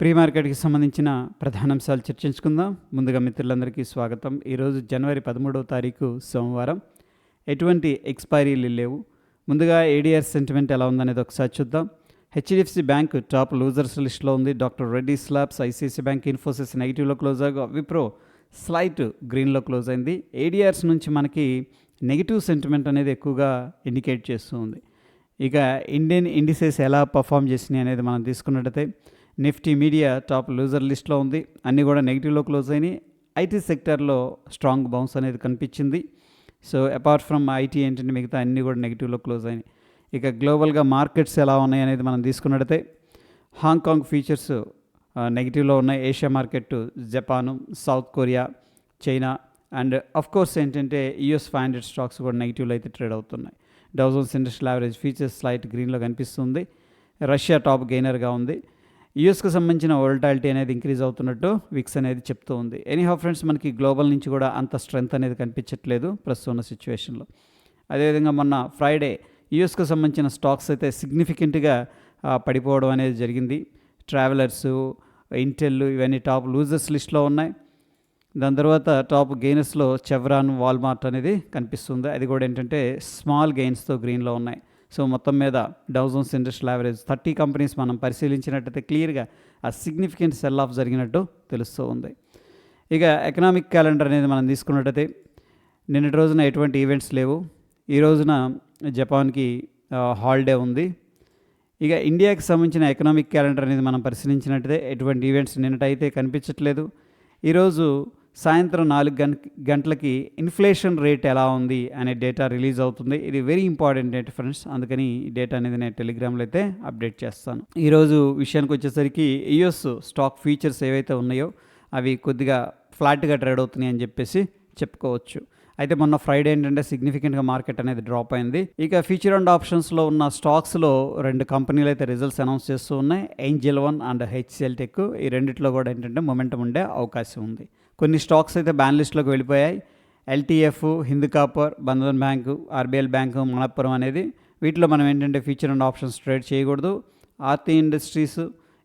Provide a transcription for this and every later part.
Pre మార్కెట్కి సంబంధించిన ప్రధానాంశాలు చర్చించుకుందాం. ముందుగా మిత్రులందరికీ స్వాగతం. ఈరోజు జనవరి పదమూడవ తారీఖు సోమవారం. ఎటువంటి ఎక్స్పైరీలు లేవు. ముందుగా ఏడిఆర్ సెంటిమెంట్ ఎలా ఉందనేది ఒకసారి చూద్దాం. హెచ్డిఎఫ్సి బ్యాంక్ టాప్ లూజర్స్ లిస్ట్లో ఉంది. Doctor Reddy labs ICICI bank Infosys నెగిటివ్లో close అవ్వగా విప్రో స్లైట్ గ్రీన్లో క్లోజ్ అయింది. ఏడిఆర్స్ నుంచి మనకి నెగిటివ్ సెంటిమెంట్ అనేది ఎక్కువగా ఇండికేట్ చేస్తూ ఉంది ఇక ఇండియన్ ఇండిసెస్ ఎలా పర్ఫామ్ చేసినాయి అనేది మనం తీసుకున్నట్టయితే నిఫ్టీ మీడియా టాప్ లూజర్ లిస్ట్లో ఉంది. అన్నీ కూడా నెగిటివ్లో క్లోజ్ అయినాయి. ఐటీ సెక్టర్లో స్ట్రాంగ్ బౌన్స్ అనేది కనిపించింది. సో అపార్ట్ ఫ్రమ్ ఐటీ ఏంటంటే మిగతా అన్నీ కూడా నెగిటివ్లో క్లోజ్ అయినాయి. ఇక గ్లోబల్గా మార్కెట్స్ ఎలా ఉన్నాయి అనేది మనం తీసుకున్నట్టయితే హాంకాంగ్ ఫీచర్స్ నెగిటివ్లో ఉన్నాయి. Asia market Japan South Korea China and of course ఏంటంటే యూఎస్ ఫైవ్ హండ్రెడ్ స్టాక్స్ కూడా నెగిటివ్లో అయితే ట్రేడ్ అవుతున్నాయి. Dow Jones industrial average futures slight గ్రీన్లో కనిపిస్తుంది. రష్యా టాప్ గెయినర్గా ఉంది. యూఎస్కి సంబంధించిన వోల్టాలిటీ అనేది ఇంక్రీజ్ అవుతున్నట్టు విక్స్ అనేది చెప్తూ ఉంది. ఎనీహౌ ఫ్రెండ్స్ మనకి గ్లోబల్ నుంచి కూడా అంత స్ట్రెంత్ అనేది కనిపించట్లేదు ప్రస్తుతం ఉన్న సిచ్యువేషన్లో. అదేవిధంగా మొన్న ఫ్రైడే యూఎస్కి సంబంధించిన స్టాక్స్ అయితే సిగ్నిఫికెంట్గా పడిపోవడం అనేది జరిగింది. ట్రావెలర్స్ ఇంటెల్ ఇవన్నీ టాప్ లూజర్స్ లిస్ట్లో ఉన్నాయి. దాని తర్వాత టాప్ గెయినర్స్లో చెవ్రాన్ వాల్మార్ట్ అనేది కనిపిస్తుంది. అది కూడా ఏంటంటే స్మాల్ గెయిన్స్తో గ్రీన్లో ఉన్నాయి. సో మొత్తం మీద Dow Jones industrial average thirty companies మనం పరిశీలించినట్టయితే క్లియర్గా ఆ సిగ్నిఫికెంట్ సెల్ ఆఫ్ జరిగినట్టు తెలుస్తూ ఉంది. ఇక ఎకనామిక్ క్యాలెండర్ అనేది మనం తీసుకున్నట్టయితే నిన్నటి రోజున ఎటువంటి ఈవెంట్స్ లేవు. ఈ రోజున జపాన్కి హాలిడే ఉంది. ఇక ఇండియాకి సంబంధించిన ఎకనామిక్ క్యాలెండర్ అనేది మనం పరిశీలించినట్టయితే ఎటువంటి ఈవెంట్స్ నిన్నటైతే కనిపించట్లేదు. ఈరోజు సాయంత్రం నాలుగు గంట గంటలకి ఇన్ఫ్లేషన్ రేట్ ఎలా ఉంది అనే డేటా రిలీజ్ అవుతుంది. ఇది వెరీ ఇంపార్టెంట్ డేటా ఫ్రెండ్స్. అందుకని ఈ డేటా అనేది నేను టెలిగ్రామ్లో అయితే అప్డేట్ చేస్తాను. ఈరోజు విషయానికి వచ్చేసరికి యుఎస్ స్టాక్ ఫీచర్స్ ఏవైతే ఉన్నాయో అవి కొద్దిగా ఫ్లాట్గా ట్రేడ్ అవుతున్నాయి అని చెప్పేసి చెప్పుకోవచ్చు. అయితే మొన్న ఫ్రైడే ఏంటంటే సిగ్నిఫికెంట్గా మార్కెట్ అనేది డ్రాప్ అయింది. ఇక ఫ్యూచర్ అండ్ ఆప్షన్స్లో ఉన్న స్టాక్స్లో రెండు కంపెనీలు అయితే రిజల్ట్స్ అనౌన్స్ చేస్తూ ఉన్నాయి. Angel One and HCL Tech. ఈ రెండిట్లో కూడా ఏంటంటే మొమెంటం ఉండే అవకాశం ఉంది. కొన్ని స్టాక్స్ అయితే బ్యాన్ లిస్ట్లోకి వెళ్ళిపోయాయి. LTF Hindu copper Bandhan bank RBL bank Manappuram అనేది వీటిలో మనం ఏంటంటే ఫ్యూచర్ అండ్ ఆప్షన్స్ ట్రేడ్ చేయకూడదు. ఆర్తి ఇండస్ట్రీస్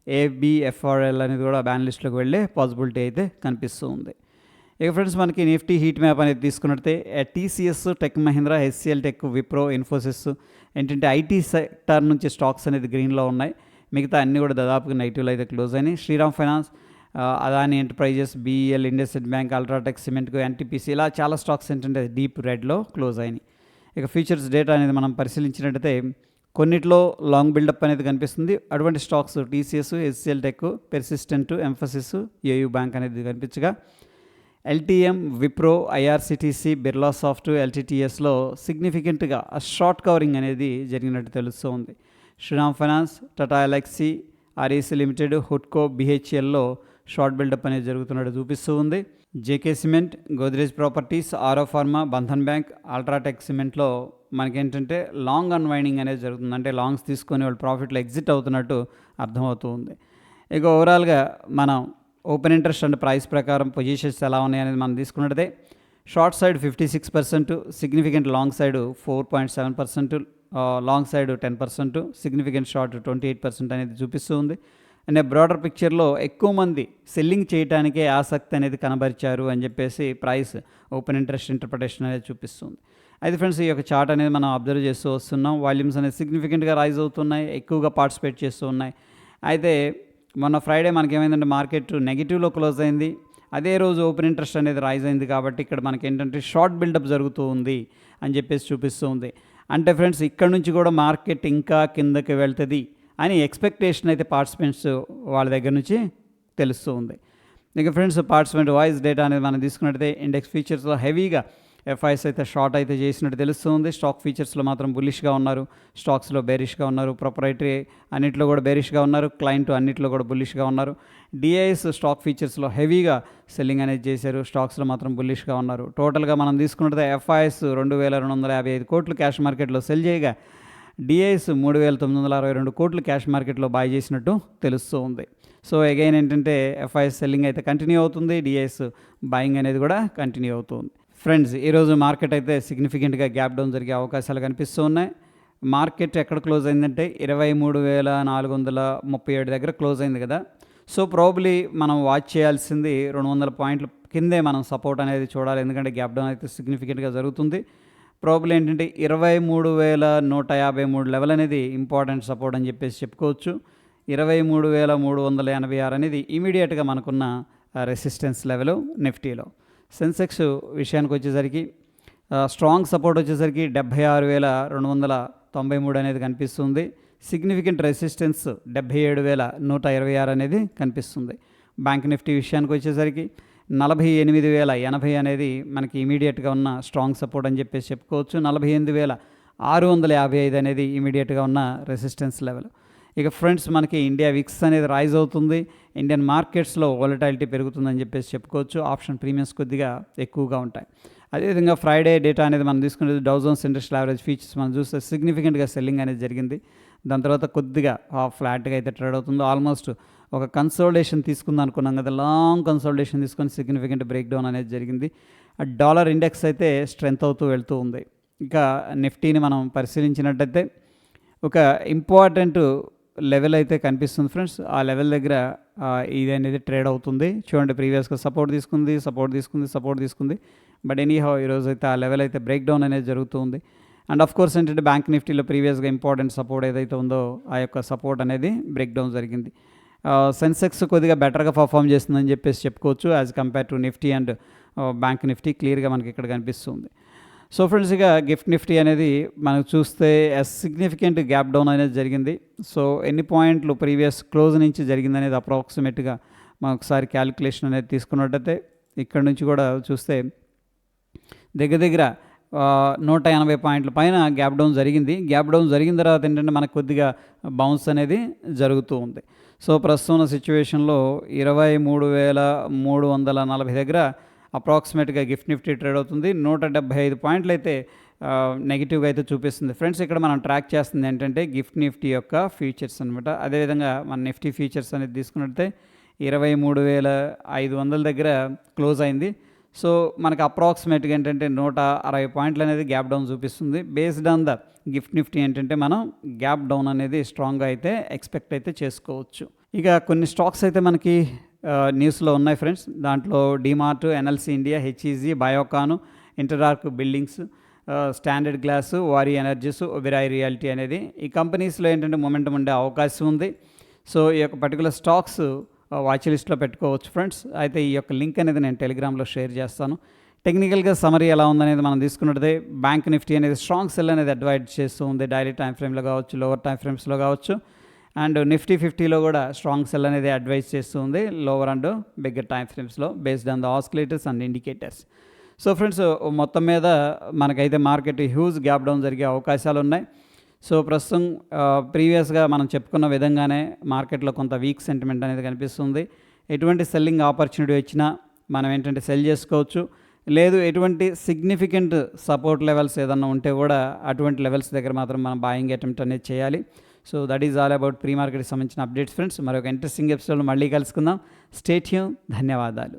ఏబిఎఫ్ఆర్ఎల్ అనేది కూడా బ్యాన్ లిస్ట్లోకి వెళ్ళే పాసిబిలిటీ అయితే కనిపిస్తూ ఉంది. ఇక ఫ్రెండ్స్ మనకి నిఫ్టీ హీట్ మ్యాప్ అనేది తీసుకున్నట్టే TCS tech Mahindra HCL tech Wipro Infosys ఏంటంటే ఐటీ సెక్టార్ నుంచి స్టాక్స్ అనేది గ్రీన్లో ఉన్నాయి. మిగతా అన్నీ కూడా దాదాపుగా నెగిటివ్లో అయితే క్లోజ్ అయినాయి. Shriram finance Adani enterprises BEL IndusInd bank UltraTech సిమెంట్కు NTPC ఇలా చాలా స్టాక్స్ ఏంటంటే డీప్ రెడ్లో క్లోజ్ అయినాయి. ఇక ఫ్యూచర్స్ డేటా అనేది మనం పరిశీలించినట్టయితే కొన్నిట్లో లాంగ్ బిల్డప్ అనేది కనిపిస్తుంది. అటువంటి stocks TCS HCL tech Persistent Mphasis AU bank అనేది కనిపించగా LTM Wipro IRCTC Birla soft ఎల్టీటీఎస్లో సిగ్నిఫికెంట్గా షార్ట్ కవరింగ్ అనేది జరిగినట్టు తెలుస్తూ ఉంది. Shriram finance Tata Elxsi REC limited హుడ్కో బిహెచ్ఎల్లో షార్ట్ బిల్డప్ అనేది జరుగుతున్నట్టు చూపిస్తూ ఉంది. జేకే సిమెంట్ గోద్రేజ్ ప్రాపర్టీస్ ఆరో ఫార్మా బంధన్ బ్యాంక్ అల్ట్రాటెక్ సిమెంట్లో మనకేంటంటే లాంగ్ అన్వైండింగ్ అనేది జరుగుతుంది. అంటే లాంగ్స్ తీసుకొని వాళ్ళు ప్రాఫిట్లో ఎగ్జిట్ అవుతున్నట్టు అర్థమవుతూ ఉంది ఇక ఓవరాల్గా మనం ఓపెన్ ఇంట్రెస్ట్ అండ్ ప్రైస్ ప్రకారం పొజిషన్స్ ఎలా ఉన్నాయి అనేది మనం తీసుకున్నట్టయితే short side fifty six percent significant long side four point seven percent long side ten percent significant short twenty eight percent అనేది చూపిస్తూ ఉంది. అనే బ్రాడర్ పిక్చర్లో ఎక్కువ మంది సెల్లింగ్ చేయడానికే ఆసక్తి అనేది కనబరిచారు అని చెప్పేసి ప్రైస్ ఓపెన్ ఇంట్రెస్ట్ ఇంటర్ప్రిటేషన్ అనేది చూపిస్తుంది. అయితే ఫ్రెండ్స్ ఈ యొక్క చార్ట్ అనేది మనం అబ్జర్వ్ చేస్తూ వస్తున్నాం. వాల్యూమ్స్ అనేది సిగ్నిఫికెంట్గా రైజ్ అవుతున్నాయి ఎక్కువగా పార్టిసిపేట్ చేస్తూ ఉన్నాయి. అయితే మొన్న ఫ్రైడే మనకి ఏమైందంటే మార్కెట్ నెగిటివ్లో క్లోజ్ అయింది. అదే రోజు ఓపెన్ ఇంట్రెస్ట్ అనేది రైజ్ అయింది కాబట్టి ఇక్కడ మనకి ఏంటంటే షార్ట్ బిల్డప్ జరుగుతూ ఉంది అని చెప్పేసి చూపిస్తూ ఉంది. అంటే ఫ్రెండ్స్ ఇక్కడ నుంచి కూడా మార్కెట్ ఇంకా కిందకి వెళ్తుంది. అని ఎక్స్పెక్టేషన్ అయితే పార్టిసిపెంట్స్ వాళ్ళ దగ్గర నుంచి తెలుస్తూ ఉంది. ఇక ఫ్రెండ్స్ పార్టిసిపెంట్ వాయిస్ డేటా అనేది మనం తీసుకున్నట్టయితే ఇండెక్స్ ఫీచర్స్లో హెవీగా ఎఫ్ఐఎస్ అయితే షార్ట్ అయితే చేసినట్టు తెలుస్తుంది స్టాక్ ఫీచర్స్లో మాత్రం బులిష్గా ఉన్నారు. స్టాక్స్లో బేరిష్గా ఉన్నారు. ప్రొపరైటరీ అన్నింటిలో కూడా బేరిష్గా ఉన్నారు. క్లయింట్ అన్నింటిలో కూడా బులిష్గా ఉన్నారు. డిఐఎస్ స్టాక్ ఫీచర్స్లో హెవీగా సెల్లింగ్ అనేది చేశారు. స్టాక్స్లో మాత్రం బులిష్గా ఉన్నారు. టోటల్గా మనం తీసుకున్నట్టు ఎఫ్ఐఎస్ రెండు వేల రెండు వందల యాభై ఐదు కోట్లు క్యాష్ మార్కెట్లో సెల్ చేయగా డిఐఎస్ మూడు వేల తొమ్మిది వందల అరవై రెండు కోట్లు క్యాష్ మార్కెట్లో బాయ్ చేసినట్టు తెలుస్తూ ఉంది. సో అగైన్ ఏంటంటే ఎఫ్ఐఎస్ సెల్లింగ్ అయితే కంటిన్యూ అవుతుంది డిఐఎస్ బాయింగ్ అనేది కూడా కంటిన్యూ అవుతుంది. ఫ్రెండ్స్ ఈరోజు మార్కెట్ అయితే సిగ్నిఫికెంట్గా గ్యాప్ డౌన్ జరిగే అవకాశాలు కనిపిస్తూ ఉన్నాయి. మార్కెట్ ఎక్కడ క్లోజ్ అయిందంటే ఇరవై మూడు వేల నాలుగు వందల ముప్పై ఏడు దగ్గర క్లోజ్ అయింది కదా. సో ప్రాబ్లీ మనం వాచ్ చేయాల్సింది రెండు వందల పాయింట్ల కిందే మనం సపోర్ట్ అనేది చూడాలి. ఎందుకంటే గ్యాప్ డౌన్ అయితే సిగ్నిఫికెంట్గా జరుగుతుంది. ప్రాబ్లం ఏంటంటే ఇరవై మూడు వేల నూట యాభై మూడు లెవెల్ అనేది ఇంపార్టెంట్ సపోర్ట్ అని చెప్పేసి చెప్పుకోవచ్చు. ఇరవై మూడు వేల మూడు వందల ఎనభై ఆరు అనేది ఇమీడియట్గా మనకున్న రెసిస్టెన్స్ లెవెల్ నిఫ్టీలో. సెన్సెక్స్ విషయానికి వచ్చేసరికి స్ట్రాంగ్ సపోర్ట్ వచ్చేసరికి డెబ్భై ఆరు వేల రెండు వందల తొంభై మూడు అనేది కనిపిస్తుంది. సిగ్నిఫికెంట్ రెసిస్టెన్స్ డెబ్భై ఏడు వేల నూట ఇరవై ఆరు అనేది కనిపిస్తుంది. బ్యాంక్ నిఫ్టీ విషయానికి వచ్చేసరికి నలభై ఎనిమిది వేల ఎనభై అనేది మనకి ఇమీడియట్గా ఉన్న స్ట్రాంగ్ సపోర్ట్ అని చెప్పేసి చెప్పుకోవచ్చు. నలభై ఎనిమిది వేల ఆరు వందల యాభై ఐదు అనేది ఇమీడియట్గా ఉన్న రెసిస్టెన్స్ లెవెల్ ఇక ఫ్రెండ్స్ మనకి ఇండియా విక్స్ అనేది రైజ్ అవుతుంది. ఇండియన్ మార్కెట్స్లో వాలటాలిటీ పెరుగుతుందని చెప్పేసి చెప్పుకోవచ్చు. ఆప్షన్ ప్రీమియమ్స్ కొద్దిగా ఎక్కువగా ఉంటాయి. అదేవిధంగా ఫ్రైడే డేటా అనేది మనం తీసుకునేది డౌజన్స్ ఇండస్ట్రియల్ యావరేజ్ ఫీచర్స్ మనం చూస్తే సిగ్నిఫికెంట్గా సెల్లింగ్ అనేది జరిగింది. దాని తర్వాత కొద్దిగా ఫ్లాట్గా అయితే ట్రేడ్ అవుతుందో. ఆల్మోస్ట్ ఒక కన్సోల్డేషన్ తీసుకుందాం అనుకున్నాం కదా లాంగ్ కన్సోల్డేషన్ తీసుకొని సిగ్నిఫికెంట్ బ్రేక్ డౌన్ అనేది జరిగింది. ఆ డాలర్ ఇండెక్స్ అయితే స్ట్రెంత్ అవుతూ వెళ్తూ ఉంది. ఇంకా నిఫ్టీని మనం పరిశీలించినట్టయితే ఒక ఇంపార్టెంట్ లెవెల్ అయితే కనిపిస్తుంది ఫ్రెండ్స్. ఆ లెవెల్ దగ్గర ఇది అనేది ట్రేడ్ అవుతుంది. చూడండి ప్రీవియస్గా సపోర్ట్ తీసుకుంది సపోర్ట్ తీసుకుంది సపోర్ట్ తీసుకుంది. బట్ ఎనీహౌ ఈరోజు అయితే ఆ లెవెల్ అయితే బ్రేక్ డౌన్ అనేది జరుగుతుంది అండ్ ఆఫ్ కోర్స్ ఏంటంటే బ్యాంక్ నిఫ్టీలో ప్రీవియస్గా ఇంపార్టెంట్ సపోర్ట్ ఏదైతే ఉందో ఆ యొక్క సపోర్ట్ అనేది బ్రేక్ డౌన్ జరిగింది. సెన్సెక్స్ కొద్దిగా బెటర్గా పర్ఫామ్ చేస్తుందని చెప్పేసి చెప్పుకోవచ్చు as compare to Nifty and bank Nifty క్లియర్గా మనకి ఇక్కడ కనిపిస్తుంది. సో ఫ్రెండ్స్ ఇక గిఫ్ట్ నిఫ్టీ అనేది మనకు చూస్తే సిగ్నిఫికెంట్ గ్యాప్ డౌన్ అనేది జరిగింది. సో ఎన్ని పాయింట్లు ప్రీవియస్ క్లోజ్ నుంచి జరిగింది అనేది అప్రాక్సిమేట్గా మనం ఒకసారి క్యాలిక్యులేషన్ అనేది తీసుకున్నట్టయితే ఇక్కడ నుంచి కూడా చూస్తే దగ్గర దగ్గర నూట ఎనభై పాయింట్ల పైన గ్యాప్ డౌన్ జరిగింది. గ్యాప్ డౌన్ జరిగిన తర్వాత ఏంటంటే మనకు కొద్దిగా బౌన్స్ అనేది జరుగుతూ ఉంది. సో ప్రస్తుతం ఉన్న సిచ్యువేషన్లో ఇరవై మూడు వేల మూడు వందల నలభై దగ్గర అప్రాక్సిమేట్గా గిఫ్ట్ నిఫ్టీ ట్రేడ్ అవుతుంది. నూట డెబ్బై ఐదు పాయింట్లు అయితే నెగిటివ్గా అయితే చూపిస్తుంది. ఫ్రెండ్స్ ఇక్కడ మనం ట్రాక్ చేస్తుంది ఏంటంటే గిఫ్ట్ నిఫ్టీ యొక్క ఫీచర్స్ అనమాట అదేవిధంగా మన నిఫ్టీ ఫీచర్స్ అనేది తీసుకున్నట్టే ఇరవై మూడు వేల ఐదు వందల దగ్గర క్లోజ్ అయింది. సో మనకి అప్రాక్సిమేట్గా ఏంటంటే నూట అరవై పాయింట్లు అనేది గ్యాప్ డౌన్ చూపిస్తుంది. Based on the gift Nifty ఏంటంటే మనం గ్యాప్ డౌన్ అనేది స్ట్రాంగ్గా అయితే ఎక్స్పెక్ట్ అయితే చేసుకోవచ్చు. ఇక కొన్ని స్టాక్స్ అయితే మనకి న్యూస్లో ఉన్నాయి ఫ్రెండ్స్ దాంట్లో DMart NLC India HEG Biocon Interarch buildings standard glass Waaree energies విరాయ్ reality అనేది ఈ కంపెనీస్లో ఏంటంటే మొమెంటం ఉండే అవకాశం ఉంది. సో ఈ యొక్క పర్టికులర్ స్టాక్స్ వాచ్ లిస్ట్లో పెట్టుకోవచ్చు ఫ్రెండ్స్ అయితే ఈ యొక్క లింక్ అనేది నేను టెలిగ్రామ్లో షేర్ చేస్తాను. టెక్నికల్గా సమరీ ఎలా ఉందనేది మనం తీసుకున్నట్టే బ్యాంక్ నిఫ్టీ అనేది స్ట్రాంగ్ సెల్ అనేది అడ్వైజ్ చేస్తూ ఉంది డైలీ టైం ఫ్రేమ్లో కావచ్చు లోవర్ టైం ఫ్రేమ్స్లో కావచ్చు. అండ్ నిఫ్టీ ఫిఫ్టీలో కూడా స్ట్రాంగ్ సెల్ అనేది అడ్వైజ్ చేస్తూ ఉంది lower and bigger time ఫ్రేమ్స్లో based on the oscillators and indicators so friends మొత్తం మీద మనకైతే మార్కెట్ హ్యూజ్ గ్యాప్ డౌన్ జరిగే అవకాశాలు ఉన్నాయి సో ప్రస్తుతం ప్రీవియస్గా మనం చెప్పుకున్న విధంగానే మార్కెట్లో కొంత వీక్ సెంటిమెంట్ అనేది కనిపిస్తుంది. ఎటువంటి సెల్లింగ్ ఆపర్చునిటీ వచ్చినా మనం ఏంటంటే సెల్ చేసుకోవచ్చు. లేదు ఎటువంటి సిగ్నిఫికెంట్ సపోర్ట్ లెవెల్స్ ఏదన్నా ఉంటే కూడా అటువంటి లెవెల్స్ దగ్గర మాత్రం మనం బాయింగ్ అటెంప్ట్ అనేది చేయాలి. So that is all about pre మార్కెట్కి సంబంధించిన అప్డేట్స్ ఫ్రెండ్స్ మరొక ఇంట్రెస్టింగ్ ఎపిసోడ్ మళ్ళీ కలుసుకుందాం. స్టేట్యూన్ ధన్యవాదాలు.